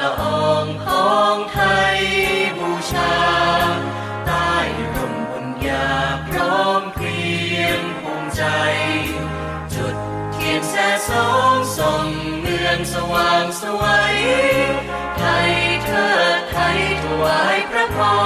ละอองของไทยบูชา ใต้ร่มบุญญาพร้อมเพรียงภูมิใจ จุดเทียนแสสองส่องเมืองสว่างสวยไทยเธอไทยถวายพระพร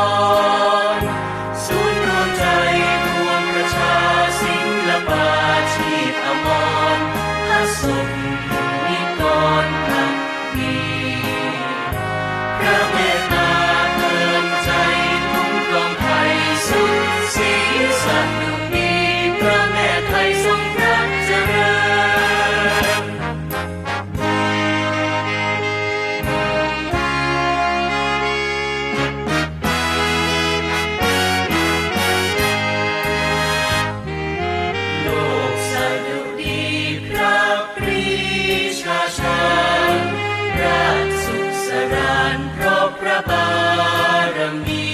me.